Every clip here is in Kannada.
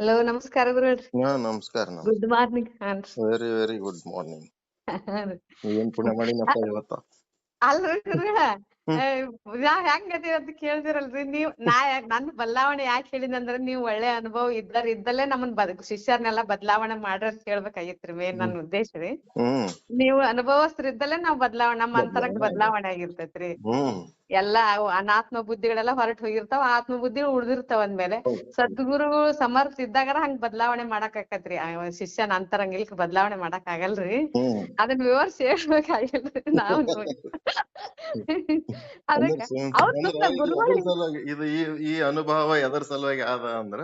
ಹಲೋ ನಮಸ್ಕಾರ ಗುರುಗಳ್ರಿ ಹಾ ನಮಸ್ಕಾರ ಗುಡ್ ಮಾರ್ನಿಂಗ್ ಹಾನ್ರಿ ವೆರಿ ವೆರಿ ಗುಡ್ ಮಾರ್ನಿಂಗ್ ಏನ್ ಪುಣ್ಯ ಮಾಡಿನಪ್ಪ ಇವತ್ತ? ಅಲ್ರಿ ಗುರುಗಳ. ನಾ ಅಂತ ಕೇಳ್ದಿರಲ್ರಿ ನೀವ್? ನಾ ನನ್ ಬದಲಾವಣೆ ಯಾಕೆ ಹೇಳಿದಂದ್ರ ನೀವ್ ಒಳ್ಳೆ ಅನುಭವ ಇದ್ದಾರ ಇದ್ದಲ್ಲೇ ನಮ್ಮನ್ ಬದ್ ಶಿಷ್ಯರ್ನೆಲ್ಲಾ ಬದಲಾವಣೆ ಮಾಡ್ರಿ ಅಂತ ಹೇಳ್ಬೇಕಾಗಿತ್ರಿ ಮೇನ್ ನನ್ ಉದ್ದೇಶ ರೀ. ನೀವು ಅನುಭವಸ್ಥರಿದ್ದಲ್ಲೇ ನಾವ್ ಬದಲಾವಣೆ ನಮ್ಮ ಅಂತರಂಗ ಬದ್ಲಾವಣೆ ಆಗಿರ್ತೈತ್ರಿ ಎಲ್ಲಾ ಅವು ಅನಾತ್ಮ ಬುದ್ಧಿಗಳೆಲ್ಲ ಹೊರಟ್ ಹೋಗಿರ್ತಾವ ಆತ್ಮ ಬುದ್ಧಿ ಉಳ್ದಿರ್ತಾವ ಅಂದ್ಮೇಲೆ. ಸದ್ಗುರುಗಳು ಸಮರ್ಥ ಇದ್ದಾಗರ ಹಂಗ್ ಬದಲಾವಣೆ ಮಾಡಕ್ ಆಕತ್ರಿ ಆ ಶಿಷ್ಯನ ಅಂತರಂಗ ಇಲ್ಕ ಬದಲಾವಣೆ ಮಾಡಕ್ ಆಗಲ್ರಿ ಅದನ್ನ ವಿವರ್ಸಿ ಹೇಳ್ಬೇಕಾಗಿಲ್ರಿ ನಾವು ಇದು ಈ ಅನುಭವ ಎದರ್ ಸಲುವಾಗಿ ಆದ ಅಂದ್ರ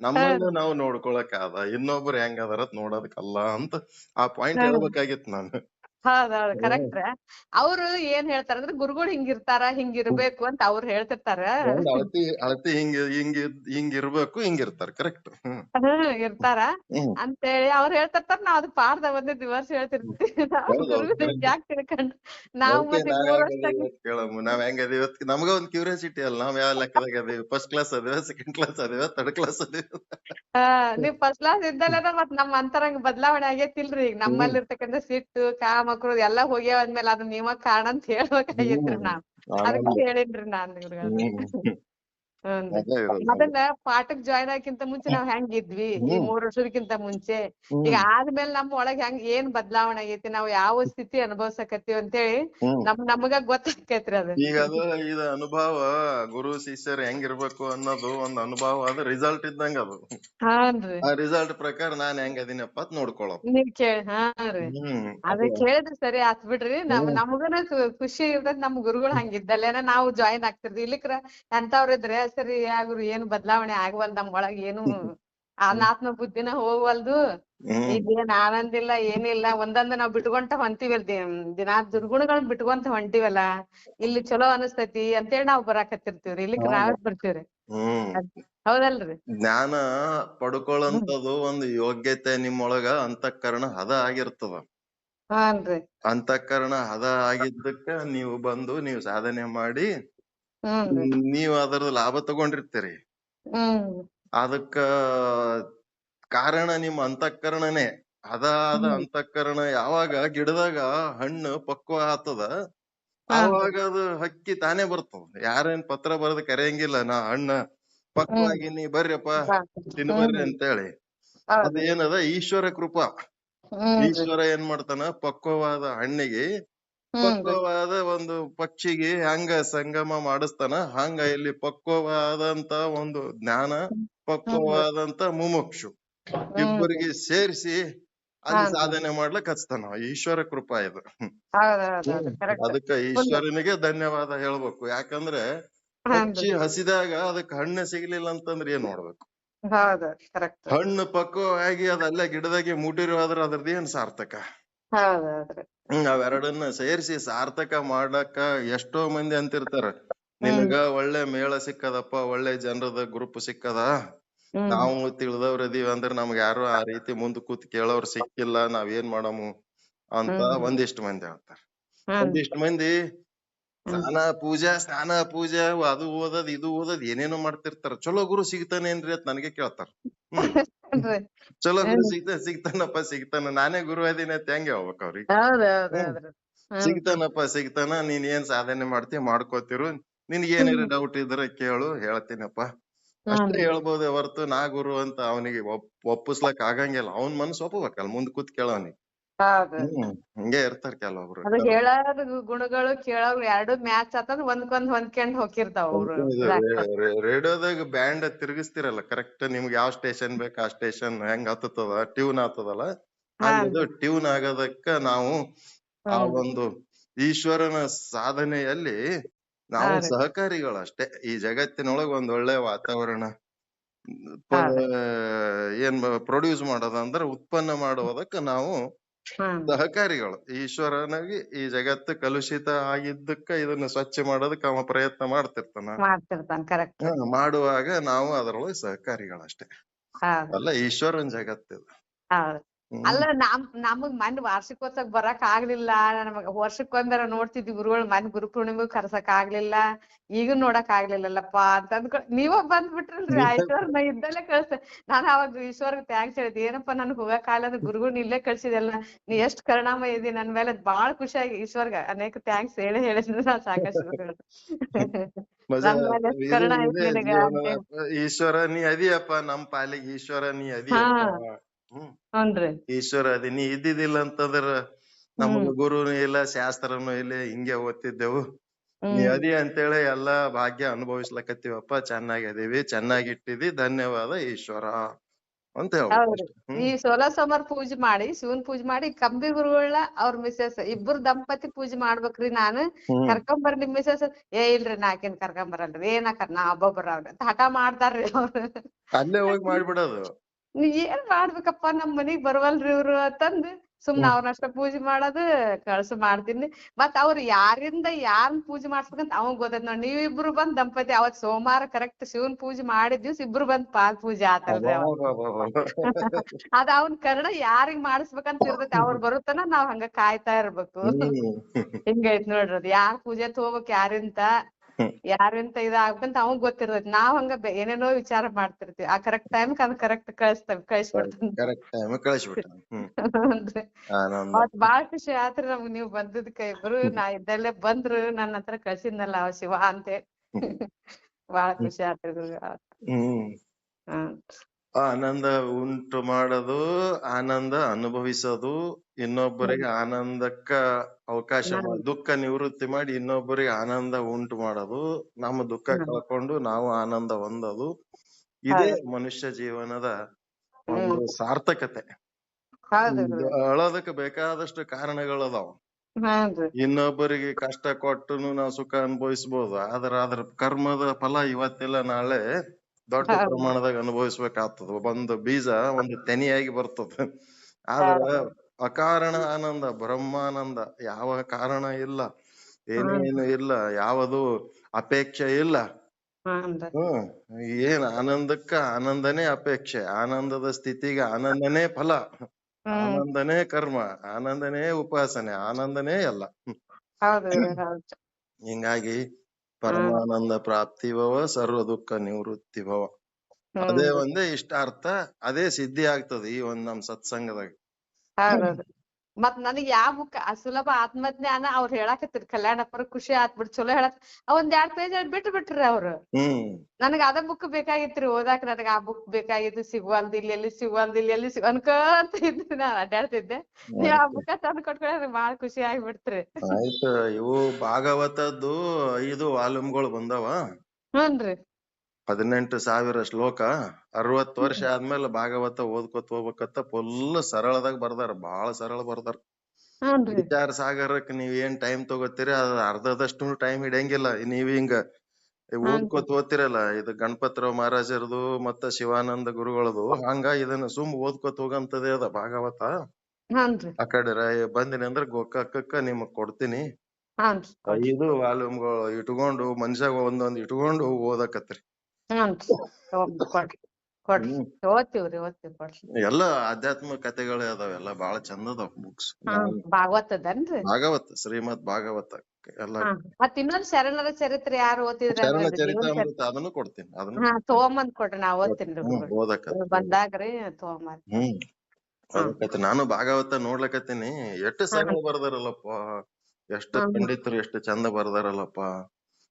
ನಮ್ಮನ್ನ ನಾವು ನೋಡ್ಕೊಳಕ್ ಆದ ಇನ್ನೊಬ್ರು ಹೆಂಗ್ ಅದಾರ ನೋಡೋದಕ್ಕಲ್ಲ ಅಂತ ಆ ಪಾಯಿಂಟ್. ಹೇಳ್ಬೇಕಾಗಿತ್ತು ನಾನು. ಹೌದೌದು ಕರೆಕ್ಟ್ ಅವ್ರು ಏನ್ ಹೇಳ್ತಾರ ಅಂದ್ರೆ ಗುರುಗಳು ಹಿಂಗಿರ್ತಾರ ಹಿಂಗಿರ್ಬೇಕು ಅಂತ ಅವ್ರು ಹೇಳ್ತಿರ್ತಾರ. ಅಳತಿ ಅಳತಿ ಹಿಂಗ ಹಿಂಗ ಹಿಂಗ ಇರ್ಬೇಕು ಹಿಂಗಿರ್ತಾರ ಕರೆಕ್ಟ್. ಇರ್ತಾರ. ಅಂತೇಳಿ ಅವ್ರು ಹೇಳ್ತಿರ್ತಾರ ನಾವ್ ಅದು ಪಾರ್ದ ಒಂದೇ ದಿವಸ ಹೇಳ್ತಿರ್ತೀವಿ. ಯಾಕೆ ತಿಳ್ಕೊಂಡ್ ನಾವು ನಾವ್ ಹೆಂಗ್ ಅದೀವಿ ನಮ್ಗ ಒಂದ್ ಕ್ಯೂರಿಯಾಸಿಟಿ ಅಲ್ಲ ನಾವ್ ಯಾವ ಲೆಕ್ಕದಾಗ ಅದೀವಿ ಫಸ್ಟ್ ಕ್ಲಾಸ್ ಅದೇವ ಸೆಕೆಂಡ್ ಕ್ಲಾಸ್ ಅದೇವ ಥರ್ಡ್ ಕ್ಲಾಸ್ ಅದೇವ? ನೀವ್ ಫಸ್ಟ್ ಕ್ಲಾಸ್ ಇದ್ದಲ್ಲ ಮತ್ ನಮ್ ಅಂತರಂಗ ಬದಲಾವಣೆ ಆಗೇತಿಲ್ರಿ. ಈಗ ನಮ್ಮಲ್ಲಿ ಇರ್ತಕ್ಕಂಥ ಸಿಟ್ಟು ಕಾಮ ಕ್ರೋಧ ಎಲ್ಲಾ ಹೋಗ್ಯಾವ ಅಂದ್ಮೇಲೆ ಅದು ನೀವ ಕಾರಣ ಅಂತ ಹೇಳ್ಬೇಕಾಗಿತ್ರಿ ನಾನ್. ಅದಕ್ಕ ಹೇಳಿನ್ರಿ ನಾನ್ ಗುರುಗಳ್ರಿ ಹ್ಮ್. ಹ್ಮ್ ಅದೇ ಇರೋದು. ಮೊದಲ ಪಾಠಕ್ ಜಾಯ್ನ್ ಆಗಿಂತ ಮುಂಚೆ ನಾವ್ ಹೆಂಗಿದ್ವಿ ಈ ಹ್ಮ್. ಮೂರ್ ವರ್ಷದಕ್ಕಿಂತ ಮುಂಚೆ. ಈಗ ಆದ್ಮೇಲೆ ನಮ್ ಒಳಗ್ ಹೆಂಗ್ ಏನ್ ಬದಲಾವಣೆ ಆಗೈತಿ? ನಾವ್ ಯಾವ ಸ್ಥಿತಿ ಅನುಭವ್ಸಕತ್ತೀವಿ ಅಂತೇಳಿ. ನಮ್ ನಮಗ ಗೊತ್ತಾಕೈತ್ರಿ ಅದು. ಈಗ ಅದು ಇದು ಅನುಭವ ಗುರು ಶಿಷ್ಯರು ಹೆಂಗಿರ್ಬೇಕು ಅನ್ನೋದು ಒಂದ್ ಅನುಭವ ಅದು ರಿಸಲ್ಟ್ ಇದ್ದಂಗ ಅದು. ಹಾನ್ರಿ ಆ ರಿಸಲ್ಟ್ ಪ್ರಕಾರ ನಾನ್ ಹೆಂಗ್ ಅದಿನಪ್ಪಾ ಅಂತ ನೋಡ್ಕೊಳೋದ್ ನೀವ್ ಕೇಳಿ ಹಾ ರೀ. ಅದ ಕೇಳಿದ್ರಿ ಸರಿ ಆತ್ ಬಿಡ್ರಿ. ನಮ್. ನಮಗನ ಖುಷಿ ಇರ್ತದ ನಮ್ ಗುರುಗಳು ಹಂಗಿದ್ದಲ್ಲೇನ ನಾವು ಜಾಯಿನ್ ಆಗ್ತಿರ್ತೀವಿ. ಇಲ್ಲಿಕ್ರ ಎಂತವ್ರ ಇದ್ರೆ ಸರಿ ಆಗ್ರು ಏನು ಬದಲಾವಣೆ ಆಗವಲ್ ನಮ್ ಒಳಗ್ ಏನು ಅನಾತ್ಮ ಬುದ್ಧಿನ ಹೋಗ್ವಲ್ದು. ಇದೇನ್ ಆನಂದ ಇಲ್ಲ ಏನಿಲ್ಲ ಒಂದೊಂದ್ ನಾವ್ ಬಿಟ್ಕೊಂತ ಹೊಂಟಿವಲ್ ದಿನಾ ದುರ್ಗುಣಗಳನ್ನ ಬಿಟ್ಕೊಂತ ಹೊಂಟಿವಲ್ಲ ಇಲ್ಲಿ ಚಲೋ ಅನಸ್ತೈತಿ ಅಂತೇಳಿ ನಾವ್ ಬರಾಕತ್ತಿರ್ತೀವ್ರಿ. ಇಲ್ಲಿ ನಾವ್ ಬರ್ತೀವ್ರಿ. ಹೌದಲ್ರಿ. ಜ್ಞಾನ ಪಡ್ಕೊಳ್ಳಂತದು ಒಂದು ಯೋಗ್ಯತೆ ನಿಮ್ಮೊಳಗ ಅಂತಃಕರಣ ಹದ ಆಗಿರ್ತದ. ಅಂತಃಕರಣ ಹದ ಆಗಿದ್ದಕ್ಕ ನೀವು ಬಂದು ನೀವು ಸಾಧನೆ ಮಾಡಿ ಹ್ಮ್ ನೀವ್ ಅದರ ಲಾಭ ತಗೊಂಡಿರ್ತೀರಿ. ಹ್ಮ್. ಅದಕ್ಕ ಕಾರಣ ನಿಮ್ಮ ಅಂತಃಕರಣನೇ. ಅದಾದ ಹ್ಮ್. ಅಂತಃಕರಣ ಯಾವಾಗ ಗಿಡದಾಗ ಹಣ್ಣು ಪಕ್ವ ಆತದ ಹಾ. ಅವಾಗ ಅದು ಹಕ್ಕಿ ತಾನೇ ಬರ್ತದ. ಯಾರೇನ್ ಪತ್ರ ಬರೆದು ಕರೆಯಂಗಿಲ್ಲ ನಾ ಹಣ್ಣ ಪಕ್ವ ಹ್ಮ್. ಆಗಿನಿ ಬರ್ರಿಯಪ್ಪ ತಿನ್ ತಿನ್ಬರ್ರಿ ಹ್ಮ್. ಅಂತೇಳಿ. ಅದೇನದ? ಅದ ಈಶ್ವರ ಕೃಪಾ. ಹ್ಮ್ ಈಶ್ವರ ಏನ್ ಮಾಡ್ತಾನ? ಪಕ್ವವಾದ ಹಣ್ಣಿಗೆ ಪಕ್ವವಾದ ಒಂದು ಪಕ್ಷಿಗೆ ಹಂಗ ಸಂಗಮ ಮಾಡಿಸ್ತಾನ ಹಂಗ ಇಲ್ಲಿ ಪಕ್ವವಾದಂತ ಒಂದು ಜ್ಞಾನ ಪಕ್ವವಾದಂತ ಮುಮುಕ್ಷು ಇಬ್ಬರಿಗೆ ಸೇರಿಸಿ ಅಲ್ಲಿ ಸಾಧನೆ ಮಾಡ್ಲಕ್ ಹಚ್ತಾನ. ಈಶ್ವರ ಕೃಪಾ ಇದು. ಅದಕ್ಕ ಈಶ್ವರನಿಗೆ ಧನ್ಯವಾದ ಹೇಳ್ಬೇಕು. ಯಾಕಂದ್ರೆ ಪಕ್ಷಿ ಹಸಿದಾಗ ಅದಕ್ಕೆ ಹಣ್ಣು ಸಿಗ್ಲಿಲ್ಲ ಅಂತಂದ್ರೆ ಏನ್ ನೋಡ್ಬೇಕು? ಹಣ್ಣು ಪಕ್ವವಾಗಿ ಅದ ಅಲ್ಲೇ ಗಿಡದಾಗೆ ಅದ್ರ ಅದ್ರದ್ದು ಏನ್ ಸಾರ್ಥಕ? ಹೌದೌದ್ರಿ. ಹ್ಮ್ ಅವೆರಡನ್ನ ಸೇರಿಸಿ ಸಾರ್ಥಕ ಮಾಡಕ ಎಷ್ಟೋ ಮಂದಿ ಅಂತಿರ್ತಾರ. ನಿನಗ ಒಳ್ಳೆ ಮೇಳ ಸಿಕ್ಕದಪ್ಪ ಒಳ್ಳೆ ಜನರದ ಗ್ರೂಪ್ ಸಿಕ್ಕದ. ನಾವು ತಿಳಿದವ್ರ ಇದೀವಿ ಅಂದ್ರ ನಮ್ಗ ಯಾರು ಆ ರೀತಿ ಮುಂದ್ ಕೂತ್ ಕೇಳೋರ್ ಸಿಕ್ಕಿಲ್ಲ ನಾವ್ ಏನ್ ಮಾಡಮು ಅಂತ ಒಂದಿಷ್ಟು ಮಂದಿ ಹೇಳ್ತಾರ ಒಂದಿಷ್ಟು ಒಂದಿಷ್ಟ್ ಮಂದಿ ಸ್ನಾನ ಪೂಜಾ ಸ್ನಾನ ಪೂಜಾ ಅದು ಓದದ್ ಇದು ಓದದ್ ಏನೇನೋ ಮಾಡ್ತಿರ್ತಾರ. ಚಲೋ ಗುರು ಸಿಗ್ತಾನೇನ್ರಿ ಅಂತ ನನಗೆ ಕೇಳ್ತಾರ. ಹ್ಮ್ ಚಲೋ ಗುರು ಹ್ಮ್. ಸಿಗ್ತ ಸಿಗ್ತಾನಪ್ಪ ಸಿಗ್ತಾನ. ನಾನೇ ಗುರು ಅದೀನಿ ಅಂತ ಹೆಂಗ್ ಹೋಗ್ಬೇಕು ಅವ್ರಿಗೆ. ಸಿಗ್ತಾನಪ್ಪ ಸಿಗ್ತಾನ. ನೀನ್ ಏನ್ ಸಾಧನೆ ಮಾಡ್ತಿ ಮಾಡ್ಕೋತಿರು. ನಿನ್ಗೆ ಏನಾರ ಡೌಟ್ ಇದ್ರೆ ಕೇಳು ಹೇಳ್ತೀನಪ್ಪ. ಅಷ್ಟೇ ಹೇಳ್ಬೋದೇ ಹೊರತು ನಾ ಗುರು ಅಂತ ಅವನಿಗೆ ಒಪ್ಪಿಸ್ಲಕ್ ಆಗಂಗಿಲ್ಲ. ಅವನ್ ಮನಸ್ಸು ಒಪ್ಪಬೇಕಲ್ಲ ಮುಂದ್ ಕೂತ್ ಕೇಳವನಿಗೆ ಹ್ಮ್ ಹಿಂಗೆ ಇರ್ತಾರ ಕೆಲವೊಬ್ರು ಅದು ಹೇಳೋದ್ ಗುಣಗಳು ಕೇಳೋರು ಎರಡು ಮ್ಯಾಚ್ ಆತಂದ್ರ ಒಂದ್ಕೊಂದ್ ಹೊಂದ್ಕೊಂಡ್ ಹೋಗಿರ್ತಾವ ಅವ್ರು ರೇಡಿಯೋದಾಗ ಬ್ಯಾಂಡ್ ತಿರುಗಿಸ್ತಿರಲ್ಲ ಕರೆಕ್ಟ್ ನಿಮ್ಗೆ ಯಾವ ಸ್ಟೇಷನ್ ಬೇಕ ಆ ಸ್ಟೇಷನ್ ಹೆಂಗ್ ಹತ್ತದ ಟ್ಯೂನ್ ಆತದಲ್ಲ ಟ್ಯೂನ್ ಆಗೋದಕ್ಕ ನಾವು ಆ ಒಂದು ಈಶ್ವರನ ಸಾಧನೆಯಲ್ಲಿ ನಾವು ಸಹಕಾರಿಗಳು ಅಷ್ಟೇ ಈ ಜಗತ್ತಿನೊಳಗ ಒಂದ್ ಒಳ್ಳೆ ವಾತಾವರಣ ಪ- ಏನ್ ಪ್ರೊಡ್ಯೂಸ್ ಮಾಡೋದಂದ್ರ ಉತ್ಪನ್ನ ಮಾಡೋದಕ್ಕ ನಾವು ಸಹಕಾರಿಗಳು. ಈಶ್ವರನಾಗಿ ಈ ಜಗತ್ತು ಕಲುಷಿತ ಆಗಿದ್ದಕ್ಕ ಇದನ್ನ ಸ್ವಚ್ಛ ಮಾಡೋದಕ್ಕೆ ಅವ ಪ್ರಯತ್ನ ಮಾಡ್ತಿರ್ತಾನ. ಮಾಡ್ತಿರ್ತಾನ ಕರೆಕ್ಟ್ ಹ, ಮಾಡುವಾಗ ನಾವು ಅದರೊಳಗೆ ಸಹಕಾರಿಗಳಷ್ಟೇ. ಹೌದು. ಅಲ್ಲ ಈಶ್ವರನ್ ಜಗತ್ತಿದು ಹೌದು. ಅಲ್ಲ ನಮ್ ನಮಗ್ ಮನ್ ವಾರ್ಷಿಕೋತ್ಸವ ಬರಾಕ್ ಆಗ್ಲಿಲ್ಲ. ನಮಗ ವರ್ಷಕ್ಕೊಂದರ ನೋಡ್ತಿದ್ವಿ ಗುರುಗಳ್ ಮನ್ ಗುರುಪೂರ್ಣಿಮೆಗ್ ಕರ್ಸಕ್ ಆಗ್ಲಿಲ್ಲ. ಈಗ ನೋಡಕ್ ಆಗ್ಲಿಲ್ಲಲ್ಲಪ್ಪಾ ಅಂತ ಅಂದ್ಕೊಂಡ್ ನೀವ ಬಂದ್ಬಿಟ್ರಲ್ರಿ ಆಯ್ತು ನಾ ಇದ್ದಲ್ಲೇ ಕಳ್ಸ ನಾನ್ ಅವಾಗ ಈಶ್ವರ್ಗ್ ಥ್ಯಾಂಕ್ಸ್ ಹೇಳಿದ್ ಏನಪ್ಪಾ ನನ್ಗ್ ಹೋಗಕ್ ಆಗಲ್ಲ ಗುರುಗಳ್ ಇಲ್ಲೇ ಕಳ್ಸಿದೆಲ್ಲ ನೀ ಎಷ್ಟ್ ಕರ್ಣಾಮ ಇದಿ ನನ್ ಮೇಲೆ. ಬಾಳ್ ಖುಷಿಯಾಗಿ ಈಶ್ವರ್ಗ ಅನೇಕ ಥ್ಯಾಂಕ್ಸ್ ಹೇಳಿ ಹೇಳಿದ್ರು ನಾ ಸಾಕಷ್ಟು ನನ್. ಈಶ್ವರ ನೀ ಅದಿಯಪ್ಪ. ನಮ್ ಪಾಲಿಗೆ ಈಶ್ವರ ನೀ ಅದಿಯಪ್ಪ. ಹ್ಮ್. ಹ್ಞೂನ್ರಿ ಈಶ್ವರ ಅದಿ ನೀ ಇದ್ದಿದ್ದಿಲ್ಲ ಅಂತಂದ್ರ ನಮಗ ಗುರುನು ಇಲ್ಲ ಶಾಸ್ತ್ರನು ಇಲ್ಲ ಹಿಂಗೆ ಓದ್ತಿದ್ದೆವು. ನೀ ಹ್ಮ್. ಅದಿ ಅಂತೇಳಿ ಎಲ್ಲಾ ಭಾಗ್ಯ ಅನುಭವಿಸ್ಲಕತ್ತೀವಪ್ಪ ಚೆನ್ನಾಗಿ ಅದೀವಿ ಚೆನ್ನಾಗಿ ಇಟ್ಟಿದಿ ಧನ್ಯವಾದ ಈಶ್ವರ ಅಂತ ಹೇಳ್ಬೇಕು ಹೌದ್ರಿ ಹ್ಮ್. ಈ ಸೋಲ ಸೋಮವಾರ ಪೂಜೆ ಮಾಡಿ ಶಿವನ್ ಪೂಜೆ ಮಾಡಿ ಕಂಬಿ ಗುರುಗಳನ್ನ ಅವ್ರ ಮಿಸಸ್ ಇಬ್ಬರು ದಂಪತಿ ಪೂಜೆ ಮಾಡ್ಬೇಕ್ರಿ ನಾನು. ಹ್ಮ್. ಕರ್ಕೊಂಬರ್ರಿ ನಿಮ್ ಮಿಸಸ್ ಏ ಇಲ್ರಿ ನಾಕೇನ್ ಕರ್ಕೊಂಬರಲ್ರಿ ಏನಕ್ಕ ನಾ ಒಬ್ಬೊಬ್ಬರ ಅವ್ರ ಅಂತ ಹಠ ಮಾಡ್ತಾರ್ರಿ ಅವ್ರು. ಅಲ್ಲೇ ಹೋಗಿ ಮಾಡ್ಬಿಡೋದು. ನೀ ಏನ್ ಮಾಡ್ಬೇಕಪ್ಪ ನಮ್ ಮನಿಗ್ ಬರವಲ್ರಿ ಇವ್ರು ಅಂತಂದ್ ಸುಮ್ನ ಹ್ಮ್. ಪೂಜೆ ಮಾಡೋದು ಕಳ್ಸ ಮಾಡ್ತೀನಿ. ಮತ್ ಅವ್ರ ಯಾರಿಂದ ಯಾರನ್ ಪೂಜೆ ಮಾಡ್ಸ್ಬೇಕಂತ ಅವಂಗ್ ಗೊತ್ತೈತ್ ನೋಡ್ ನೀವಿಬ್ರು ಬಂದ್ ದಂಪತಿ ಅವತ್ ಸೋಮವಾರ ಕರೆಕ್ಟ್ ಶಿವನ್ ಪೂಜೆ ಮಾಡಿದ್ ದಿವ್ಸ ಇಬ್ರು ಬಂದ್ ಪಾಲ್ ಪೂಜೆ ಆತಲ್ರಿ ಅದ ಅವ್ನ್ ಕನ್ನಡ ಯಾರಿಗ್ ಮಾಡಿಸ್ಬೇಕಂತ ಇರ್ತೈತಿ ಅವ್ರ ಬರುತ್ತನ ನಾವ್ ಹಂಗ ಕಾಯ್ತಾ ಇರ್ಬೇಕು. ಹಿಂಗೈತ್ ನೋಡ್ರಿ ಅದ್ ಯಾರ್ ಪೂಜೆ ತಗೋಬೇಕ್ ಯಾರಿಂತ. ಯಾರಿಂತ ಇದಾಗಂತ ಅವಂಗ್ ಗೊತ್ತಿರ್ತೈತಿ ನಾವ್ ಹಂಗ ಏನೇನೋ ವಿಚಾರ ಮಾಡ್ತಿರ್ತೀವಿ. ಆ ಕರೆಕ್ಟ್ ಟೈಮ್ ಅದ್ ಕರೆಕ್ಟ್ ಕಳಿಸ್ತೇವೆ ಕಳಿಸ್ಬಿಡ್ತಾನ ಬಾಳ್ ಖುಷಿ ಆತ್ರಿ ನಮ್ಗ್ ನೀವ್ ಬಂದಿದ್ಕ. ಇಬ್ರು ನಾ ಇದ್ದಲ್ಲೇ ಬಂದ್ರು ನನ್ನ ಹತ್ರ ಕಳ್ಸಿದ್ನಲ್ಲ ಅವ ಶಿವ ಅಂತೇಳಿ ಬಾಳ ಖುಷಿ ಆತ್ರಿ ಆನಂದ ಉಂಟು ಮಾಡೋದು ಆನಂದ ಅನುಭವಿಸೋದು ಇನ್ನೊಬ್ಬರಿಗೆ ಆನಂದಕ್ಕ ಅವಕಾಶ ಮಾಡ್- ದುಃಖ ನಿವೃತ್ತಿ ಮಾಡಿ ಇನ್ನೊಬ್ಬರಿಗೆ ಆನಂದ ಉಂಟು ಮಾಡೋದು. ನಮ್ಮ ದುಃಖ. ಕಳ್ಕೊಂಡು ನಾವು ಆನಂದ ಹೊಂದೋದು. ಇದೇ ಮನುಷ್ಯ ಜೀವನದ ಒಂದು ಸಾರ್ಥಕತೆ. ಅಳೋದಕ್ಕೆ ಬೇಕಾದಷ್ಟು ಕಾರಣಗಳದಾವ ಇನ್ನೊಬ್ಬರಿಗೆ ಕಷ್ಟ ಕೊಟ್ಟನು ನಾವು ಸುಖ ಅನುಭವಿಸಬಹುದು ಆದ್ರ ಅದ್ರ ಕರ್ಮದ ಫಲ ಇವತ್ತಿಲ್ಲ ನಾಳೆ ದೊಡ್ಡ. ಪ್ರಮಾಣದಾಗ ಅನುಭವಿಸ್ಬೇಕಾಗ್ತದ. ಒಂದು ಬೀಜ ಒಂದು ತೆನಿಯಾಗಿ ಬರ್ತದ. ಆದ್ರ ಅಕಾರಣ ಆನಂದ ಬ್ರಹ್ಮಾನಂದ ಯಾವ ಕಾರಣ ಇಲ್ಲ ಏನೇನು ಇಲ್ಲ ಯಾವುದು ಅಪೇಕ್ಷೆ ಇಲ್ಲ. ಹ್ಮ್ ಏನ್ ಆನಂದಕ್ಕ ಆನಂದನೇ ಅಪೇಕ್ಷೆ ಆನಂದದ ಸ್ಥಿತಿಗೆ ಆನಂದನೇ ಫಲ ಆನಂದನೇ ಕರ್ಮ ಆನಂದನೇ ಉಪಾಸನೆ ಆನಂದನೇ ಎಲ್ಲ. ಹಿಂಗಾಗಿ ಪರಮಾನಂದ ಪ್ರಾಪ್ತಿ ಭವ ಸರ್ವ ದುಃಖ ನಿವೃತ್ತಿ ಭವ. ಅದೇ ಒಂದೇ ಇಷ್ಟಾರ್ಥ ಅದೇ ಸಿದ್ಧಿ ಆಗ್ತದೆ ಈ ಒಂದ್ ನಮ್ ಸತ್ಸಂಗದಾಗ. ಹೌದೌದು ಮತ್ ನನಗ್ ಯಾವ ಬುಕ್ ಸುಲಭ ಆತ್ಮಜ್ಞಾನ ಅವ್ರ ಹೇಳಾಕತ್ತಿರ್ ಕಲ್ಯಾಣಪ್ಪರ ಖುಷಿ ಆತ್ಬಿಟ್ ಚಲೋ ಹೇಳತ್ ಆ ಒಂದ್ ಎರಡ್ ಪೇಜ್ ಬಿಟ್ಟು ಬಿಟ್ರಿ ಅವ್ರು. ನನಗ್ ಅದ ಬುಕ್ ಬೇಕಾಗಿತ್ರಿ ಓದಾಕ ನನಗ್ ಆ ಬುಕ್ ಬೇಕಾಗಿತ್ತು ಸಿಗುವಂದ್ ಇಲ್ಲಿ ಎಲ್ಲಿ ಸಿಗುವಂದ್ ಇಲ್ಲಿ ಎಲ್ಲಿ ಸಿಗು ಅನ್ಕೋತ ಇದ್ರಿ ನಾ ಅಡ್ಡಾಡ್ತಿದ್ದೆ ನೀವ್ ಆ ಬುಕ್ ತಂದ್ ಕೊಟ್ಕೊಂಡ್ರೆ ಬಾಳ ಖುಷಿ ಆಗ್ಬಿಡ್ತ್ರಿ. ಆಯ್ತು ಇವು ಭಾಗವತದ್ದು ಐದು ವಾಲ್ಯೂಮ್ಗಳು ಬಂದವ. ಹ್ಞೂನ್ರಿ ಹದಿನೆಂಟು ಸಾವಿರ ಶ್ಲೋಕ ಅರವತ್ ವರ್ಷ ಆದ್ಮೇಲೆ ಭಾಗವತ ಓದ್ಕೊತ ಹೋಗ್ಬೇಕತ್ತ ಫುಲ್ ಸರಳದಾಗ ಬರ್ದಾರ ಬಾಳ ಸರಳ ಬರ್ದಾರ. ವಿಚಾರ ಸಾಗರಕ್ ನೀವ್ ಏನ್ ಟೈಮ್ ತಗೋತೀರಿ? ಅದ್ ಅರ್ಧದಷ್ಟು ಟೈಮ್ ಹಿಡಿಯಂಗಿಲ್ಲ. ನೀವ್ ಹಿಂಗ ಓದ್ಕೋತ ಓದ್ತಿರಲ್ಲ ಇದು ಗಣಪತರಾವ್ ಮಹಾರಾಜರದು ಮತ್ತ ಶಿವಾನಂದ ಗುರುಗಳದು ಹಂಗ ಇದನ್ನ ಸುಮ್ ಓದ್ಕೋತ ಹೋಗಂತದೇ ಅದ ಭಾಗವತ. ಆ ಕಡೆ ಬಂದಿನಿ ಅಂದ್ರ ಗೋಕಾಕಕ್ಕ ನಿಮಗ್ ಕೊಡ್ತೀನಿ. ಇದು ಐದು ವಾಲ್ಯೂಮ್ಗಳು ಇಟ್ಕೊಂಡು ಮನುಷ್ಯಾಗ ಒಂದೊಂದ್ ಇಟ್ಕೊಂಡು ಓದಕತ್ರಿ. ಕೊಡ್ರಿ ಕೊಡ್ರಿ ಹ್ಮ್. ಓದ್ತೀವ್ರಿ ಓದ್ತೀವಿ ಕೊಡ್ರಿ ಎಲ್ಲ ಆಧ್ಯಾತ್ಮ ಕಥೆಗಳೇ ಅದಾವ ಎಲ್ಲ ಬಾಳ ಚಂದ ಅದಾವ ಬುಕ್ಸ್ ಭಾಗವತ್ ಭಾಗವತ ಶ್ರೀಮದ್ ಭಾಗವತ ಎಲ್ಲ ಮತ್ ಇನ್ನೊಂದ್ ಶರಣರ ಚರಿತ್ರೆ ಯಾರು ಓದ್ತಿದ್ರ ಶರಣ ಚರಿತಾಮೃತ ಅದನ್ನು ಕೊಡ್ತೀನಿ ಅದನ್ನು ಹಾ ತಗೊಂಬಂದ್ ಕೊಡ್ರಿ ನಾ ಓದ್ತೀನಿ ಹ್ಮ್. ಓದಕತ್ತಿ ಬಂದಾಗ್ರಿ ತಗೊಂಬಂದ್ ಹ್ಮ್ ಓದಕತ್ತಿ ನಾನು ಭಾಗವತ ನೋಡ್ಲಕತ್ತೀನಿ. ಎಷ್ಟು ಸರಳ ಬರ್ದಾರಲ್ಲಪ್ಪ. ಎಷ್ಟು. ಪಂಡಿತರು ಎಷ್ಟು ಚಂದ ಬರ್ದಾರಲ್ಲಪ್ಪ.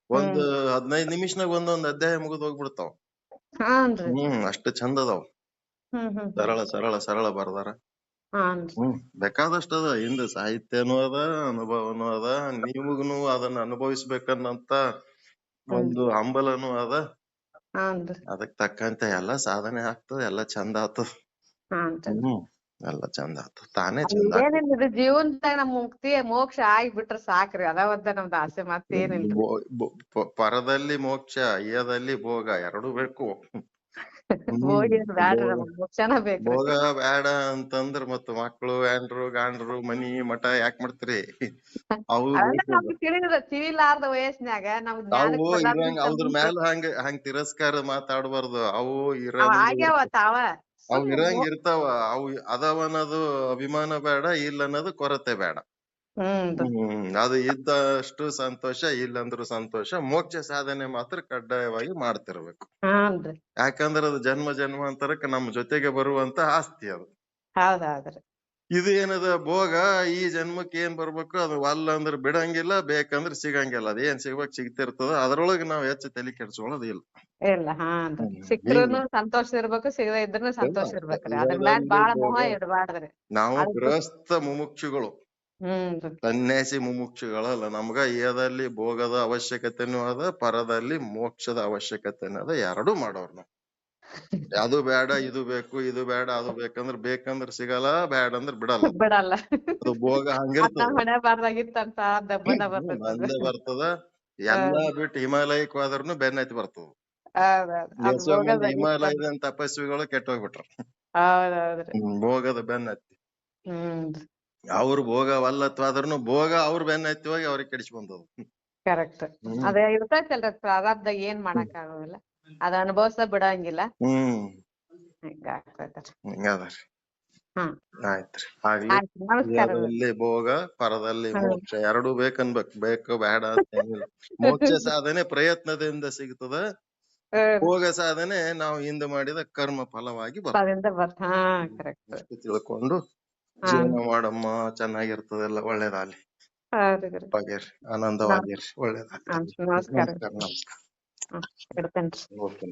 ಒಂದ್ ಹದಿನೈದ್ ನಿಮಿಷನಾಗ ಒಂದೊಂದ್ ಅಧ್ಯಾಯ ಮುಗಿದ್ ಹೋಗ್ಬಿಡ್ತಾವ. ಹಾನ್ರಿ ಹ್ಮ್ ಅಷ್ಟ ಚಂದ ಅದಾವ ಹ್ಮ್ ಹ್ಮ್. ಸರಳ ಸರಳ ಸರಳ ಬರ್ದಾರ. ಹಾನ್ರಿ ಹ್ಮ್ ಬೇಕಾದಷ್ಟ ಅದ. ಹಿಂದ ಸಾಹಿತ್ಯನೂ ಅದ ಅನುಭವನು ಅದ ನಿಮಗ್ನು ಅದನ್ನ ಅನುಭವಿಸ್ಬೇಕನ್ನಂತ ಒಂದು ಹಂಬಲನೂ ಅದ. ಹಾನ್ರಿ ಅದಕ್ ತಕ್ಕಂತೆ ಎಲ್ಲಾ ಸಾಧನೆ ಆಗ್ತದ ಎಲ್ಲಾ ಚಂದ ಆತದ ಹಾನ್ರಿ ಹ್ಮ್. ಎಲ್ಲಾ ಚಂದ ಆತು. ತಾನೇ ಚಂದ. ಇದೇನಿಲ್ರಿ ಜೀವನದಾಗ ನಮ್ ಮುಕ್ತಿ ಮೋಕ್ಷ ಆಗ್ಬಿಟ್ರ ಸಾಕ್ರಿ. ಅದ ಒಂದ ನಮ್ದ ಆಸೆ ಮತ್ತೇನಿಲ್ರಿ ಬೊ- ಪರದಲ್ಲಿ ಮೋಕ್ಷ ಅಯ್ಯದಲ್ಲಿ ಭೋಗ ಎರಡೂ ಬೇಕು. ಭೋಗ ಬ್ಯಾಡ ಅಂತಂದ್ರ ಮತ್ತ ಮಕ್ಳು ಹೆಂಡ್ರು ಗಾಂಡ್ರು ಮನಿ ಮಠ ಯಾಕ್ ಮಾಡ್ತೀರಿ? ಅವು ಅವ್ರ ಅವು ಇರಂಗ ಅದ್ರ ಮ್ಯಾಲ ಹಂಗ ಹಂಗ ತಿರಸ್ಕಾರ ಮಾತಾಡಬಾರ್ದು. ಅವು ಇರೋ ಅವು ಸುಮ್ನೆ ಇರಂಗ ಇರ್ತಾವ. ಅವು ಅದಾವ ಅನ್ನೋದು ಅಭಿಮಾನ ಬೇಡ ಇಲ್ಲ ಅನ್ನೋದು ಕೊರತೆ ಬೇಡ. ಹ್ಮ್ ಹ್ಮ್ ಅದು ಇದ್ದಷ್ಟು ಸಂತೋಷ ಇಲ್ಲಂದ್ರು ಸಂತೋಷ ಮೋಕ್ಷ ಸಾಧನೆ ಮಾತ್ರ ಕಡ್ಡಾಯವಾಗಿ ಮಾಡ್ತಿರ್ಬೇಕು. ಹಾನ್ರಿ ಯಾಕಂದ್ರ ಅದು ಜನ್ಮ ಜನ್ಮಾಂತರಕ್ಕೆ ನಮ್ಮ ಜೊತೆಗೆ ಬರುವಂತ ಆಸ್ತಿ ಅದು. ಹೌದ್ ಹೌದ್ರಿ. ಇದು ಏನದ? ಭೋಗ ಈ ಜನ್ಮಕ್ಕೆ ಏನ್ ಬರ್ಬೇಕು? ಅದು ಅಲ್ಲ ಅಂದ್ರ ಬಿಡಂಗಿಲ್ಲ ಬೇಕಂದ್ರ ಸಿಗಂಗಿಲ್ಲ. ಅದ ಏನ್ ಸಿಗ್ಬೇಕ್ ಸಿಗ್ತಿರ್ತದ. ಅದ್ರೊಳಗ ನಾವ್ ಹೆಚ್ಚು ತಲೆ ಕೆಡ್ಸ್ಕೊಳ್ಳೋದು ಇಲ್ಲ ಇಲ್ಲ. ಸಿಕ್ರುನು ಸಂತೋಷ ಇರ್ಬೇಕು ಸಿಗದ ಇದ್ರುನು ಸಂತೋಷ. ಇರ್ಬೇಕ್ರಿ. ಅದ್ರ ಮ್ಯಾಲ ಬಾಳ ಮೋಹ ಭೋಗ. ಇಡಬಾರ್ದ್ರಿ. ನಾವು ಗೃಹಸ್ಥ ಮುಮುಕ್ಷುಗಳು. ಹ್ಮ್ ಸನ್ಯಾಸಿ ಮುಮುಕ್ಷುಗಳಲ್ಲ ನಮ್ಗ ಏದಲ್ಲಿ ಭೋಗದ ಅವಶ್ಯಕತೆನೂ ಅದ ಪರದಲ್ಲಿ ಮೋಕ್ಷದ ಅವಶ್ಯಕತೆನೂ ಅದ ಎರಡೂ ಮಾಡೋರ್ ನಾವು. ಅದು ಬೇಡ ಇದು ಬೇಕು ಇದು ಬೇಡ ಅದು ಬೇಕಂದ್ರ ಬೇಕಂದ್ರ ಸಿಗಲ್ಲ ಬ್ಯಾಡ ಅಂದ್ರ ಬಿಡಲ್ಲ. ಬಿಡಲ್ಲ. ಅದು ಭೋಗ ಹಂಗಿರ್ತದ. ನಮ್ ಹಣೆ ಬಾರ್ದಾಗಿತ್ತಂತ ದಬ್ಬನ ಬರ್ತೈತಿ ಬರ್ತದ. ಎಲ್ಲಾ ಬಿಟ್ಟು ಹಿಮಾಲಯಕ್ಕೆ ಹೋದ್ರುನು ಬೆನ್ನ ಹತ್ತಿ ಬರ್ತದ. ಹಿಮಾಲಯದ ತಪಸ್ವಿಗಳು ಕೆಟ್ಟ ಹೋಗ್ಬಿಟ್ರ ಭೋಗದ ಬೆನ್ನತ್ತಿ ಅವ್ರ ಭೋಗ ವಲ್ಲತ್ವಾದ್ರೂ ಭೋಗ ಅವ್ರ ಬೆನ್ನತ್ತಿ ಹೋಗಿ ಅವ್ರಿಗೆ ಕೆಡಿಸಿ ಬಂದದ ಕರೆಕ್ಟ್. ಅದೇ ಇರ್ತೈತಲ್ರಿ ಪ್ರಾರಬ್ಧ ಏನ್ ಮಾಡಕ್ ಆಗೋದಿಲ್ಲ ಅದ ಅನುಭವ್ಸ ಬಿಡಂಗಿಲ್ಲ. ಹ್ಮ್. ಹಿಂಗದರಿ. ಆಯ್ತ್ರಿ. ಆಗ್ಲಿ. ಭೋಗ ಪರದಲ್ಲಿ. ಮೋಕ್ಷ ಎರಡೂ ಬೇಕನ್ಬೇಕು. ಬೇಕು ಬೇಡ ಅಂತ ಮೋಕ್ಷ ಸಾಧನೆ ಪ್ರಯತ್ನದಿಂದ ಸಿಗ್ತದ. ಭೋಗ ಸಾಧನೆ ನಾವು ಹಿಂದೆ ಮಾಡಿದ ಕರ್ಮ ಫಲವಾಗಿ ಬರ್ತದೆ. ತಿಳ್ಕೊಂಡು ಜೀವನ ಮಾಡಮ್ಮ ಚೆನ್ನಾಗಿರ್ತದೆಲ್ಲ ಒಳ್ಳೇದಾಗ್ಲಿ. ಹೌದು ಗುರು. ಬಗೆರಿ ಆನಂದವಾಗಿರ್ರಿ. ಒಳ್ಳೇದಾಗ್ಲಿ. ನಮಸ್ಕಾರ ನಮಸ್ಕಾರ. ம் எடுతండి ఓకే